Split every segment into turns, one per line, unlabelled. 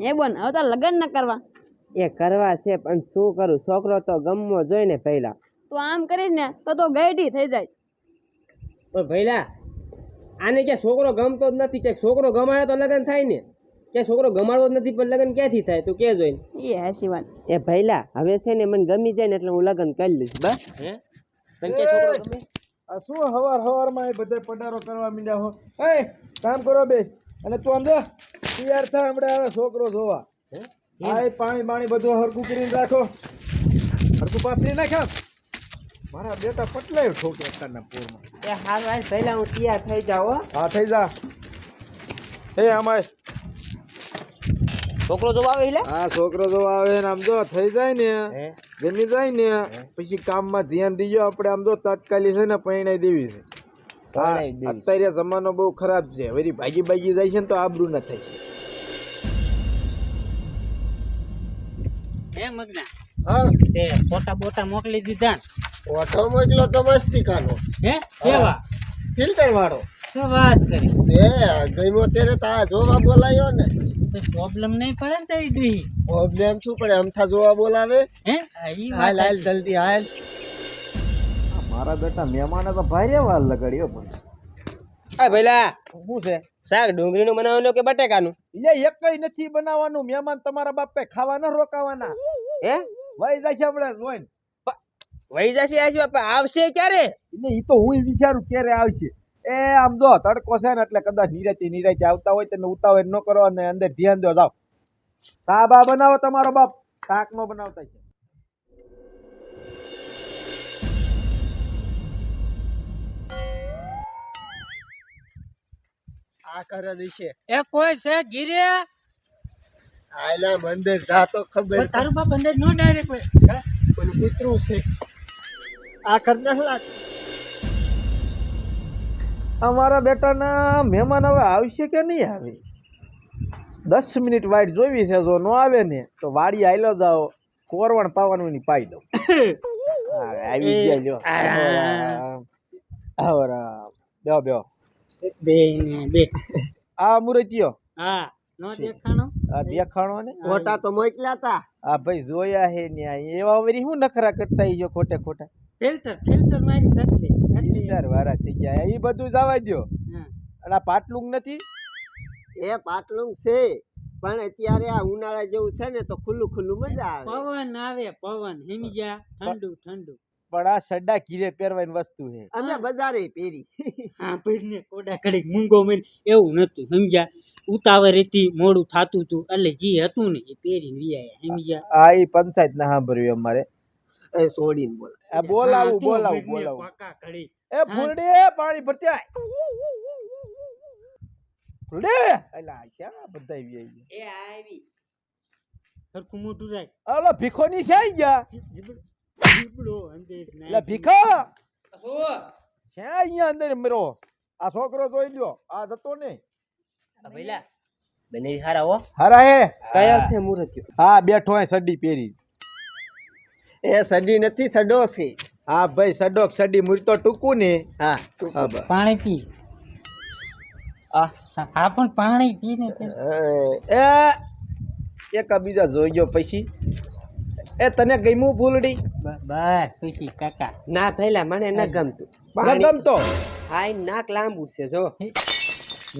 એ બોન હવે તો લગ્ન ન કરવા.
એ કરવા છે પણ શું કરું? છોકરો તો ગમવો જોઈએ ને પહેલા
તું આમ કરીશ ને તો તો ગઈઢી થઈ જાય.
પણ ભૈલા આને કે છોકરો ગમતો જ નથી. કે છોકરો ગમાડે તો લગ્ન થાય ને. કે છોકરો ગમાડવો જ નથી પણ લગ્ન ક્યાંથી થાય? તું કે જોઈને.
એ હાસી વાત.
એ ભૈલા હવે છે ને મને ગમી જાય ને એટલે હું લગ્ન કરી લઈશ બસ. હે? તને કે છોકરો ગમે?
આ શું હવાર હવારમાં એ બધા પડારો કરવા મીડ્યા હો? એ કામ કરો બે અને તું આમ જો. તૈયાર થા હમણાં આવે છોકરો જોવા. હા? પાણી પાણી બાણી બધું હરકું કરીને રાખો. હરકું પાથરી નાખ્યા? મારા બેટા પટલાય ઠોકે અત્યારના પૂરમાં.
એ હાલ હાલ પહેલા હું તૈયાર થઈ જાઉં હો.
હા થઈ જા. એ આમાં
છોકરો જોવા આવે એટલે
આ છોકરો જોવા આવે ને આમ જો થઈ જાય ને.
હે?
જમી જાય ને. પછી કામમાં ધ્યાન દીજો આપણે આમ જો તાત્કાલિક છે ને પૈણાઈ દેવી છે. હા. અત્યારે જમાનો બહુ ખરાબ છે. વરી ભાગી ભાગી જાય છે ને તો આબરૂ ન થાય
હે મગના?
હા.
તે ફોટા બોટા મોકલી દીધા ને?
ઓટો મોકલો તો મસ્તી કાનો.
હે? કેવા?
ફિલ્ટર વાળો.
શું વાત કરી?
એ ગઈમો ત્યારે તો આ જોવા બોલાયો ને.
પ્રોબ્લેમ નહીં પડે ને તારી
પ્રોબ્લેમ શું પડે? અમથા જોવા બોલાવે?
હે?
હાલ હાલ જલ્દી હાલ.
મારા બેટા મહેમાને તો ભારે વાર લગાડ્યો પણ.
આ ભઈલા
શું છે?
શાક ડુંગળીનું બનાવવાનું કે બટેકાનું?
એ એકય નથી બનાવવાનું. મહેમાન તમારા બાપે ખાવા ન રોકાવાના.
હે?
વહી જાય છે હમણાં જોઈને.
વહી જશે આ શું પણ આવશે ક્યારે?
એટલે એ તો હું વિચારું ક્યારે આવશે. એ આમ જો તડકો છે ને એટલે કદાચ નિરાતી નિરાતી આવતા હોય તમે ઉતાવળ ન કરો અને અંદર ધ્યાન દો જાઓ. સાબા બનાવો તમારો બાપ. શાક નો બનાવતા છે.
આ કરે દિશે
એ કોઈ છે ગીરે?
આયલા મંદિર જા તો ખબર
તારું બાપ અંદર નો ડાયરેક્ટ
પેલું કૂતરું છે. આ કર નાખ
અમારા બેટાના મહેમાન હવે આવશે કે નહીં આવે? દસ મિનિટ વાઇટ જોવી છે જો ન આવે ને તો વાડી આયલો જાઓ. કોરવણ પાવાનું ની પાઈ દઉં. હા, આવી ગયા જો આવો રામ. બેહો બેહો.
બે ને બે.
આ મુરતિયો
હા નો દેખાણો?
આ દેખાણો ને?
ફોટા તો મોકલ્યા તા.
આ ભાઈ જોયા હે ને એવા વરી શું નખરા કરતા ઈ જો ખોટે ખોટા?
ફિલ્ટર ફિલ્ટર મારી દખલી દખલી
ચાર થઈ ગયા. એ બધું જવા દ્યો. અને આ પાટલુંગ નથી?
એ પાટલું છે પણ અત્યારે આ ઉનાળા જેવું છે ને તો ખુલ્લું ખુલ્લું મજા આવે.
પવન આવે પવન. હિમજા ઠંડુ ઠંડુ.
પણ આ સડા ઘીરે પહેરવાની વસ્તુ છે.
અમે બજારે પહેરી.
હા પહેરીને કોડા કડી મૂંગો મેં એવું નતું સમજ્યા? ઉતાવળ હતી મોડું થાતું હતું એટલે જે હતું ને એ પહેરીને વિયા સમજ્યા?
આ એ પંચાયત ના સાંભળ્યું અમારે.
એ છોડીને બોલ
આ બોલાવું બોલાવું બોલાવું.
પાકા કડી
એ ફૂલડી પાણી ભરતી આય. ફૂલડી એલા ક્યાં બધા આવી
એ આવી.
સરખું મોટું રાખ.
અલો ભીખો ની છે આઈ ગયા.
જીબડો અંદર
એટલે
નાખી.
ભીખો
શું
ક્યાં અહીંયા અંદર મરો આ છોકરો જોઈ લ્યો આ જતો ને
આ ભઈલા બને હારા હો
હારા હે
કયા છે મુરત્યો
હા બેઠો હે સડી પહેરી
એ સડી નથી સડો છે
હા ભાઈ સડો સડી મૂર્તો ટૂંકું ને
હા
પાણી પી
આ
હા પણ પાણી પીને
એ એક બીજા જોઈ ગયો પછી એ તને ગમ્યું ફૂલડી?
બસ ખુશી કાકા.
ના ભઈલા મને ન ગમતું.
ન ગમતો?
હાય નાક લાંબુ છે જો.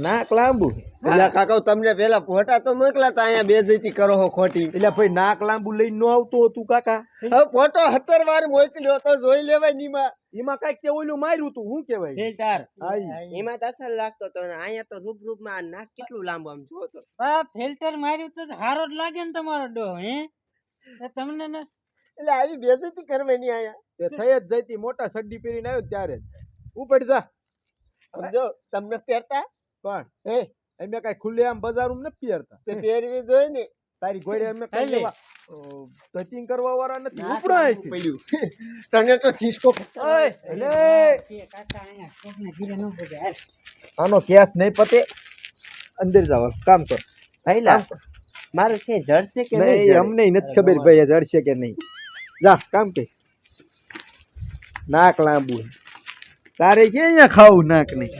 નાક લાંબુ?
એટલે કાકા તમને પેલા ફોટા તો મોકલા તા અહીંયા બેજતી કરો હો ખોટી.
એટલે ભાઈ નાક લાંબુ લઈને ન આવતો હતું કાકા?
હવે ફોટો હતર વાર મોકલ્યો તો જોઈ લેવાય નીમાં
એમાં. કંઈક તે ઓલું માર્યું તું શું કેવાય
ફિલ્ટર
એમાં તો અસર લાગતો તો ને અહીંયા તો રૂપ રૂપમાં માં નાક કેટલું લાંબુ આમ જોતો
આ ફિલ્ટર માર્યું તો હારો જ લાગે ને તમારો ડો હે? તમને ને
એટલે આવી બેજતી કરવાની આયા.
તે થઈ જ જઈતી મોટા સડ્ડી પહેરીને આવ્યો ત્યારે જ. ઉપડ જા.
સમજો તમને પહેરતા?
પણ
એ
અમે કઈ ખુલ્લે આમ બજારમાં ને પહેરતા.
તે પહેરવી જોઈએ ને.
તારી ગોળે અમે કઈ. લેવા ધતિંગ કરવા વાળા નથી. ઉપડા અહીંથી.
પડ્યું. તને તો ઠીસકો
ઓય, એટલે
કે કાકા અહીંયા કોકને ઘીરે ન ભગે
આનો કેસ નહીં પતે. અંદર જાવ કામ કર.
ભઈલા મારું છે જડશે કે નહીં
અમને નથી ખબર ભાઈ જડશે કે નહીં. જા કામ કે નાક લાંબુ. તારે કે અહીંયા ખાવું નાક નહીં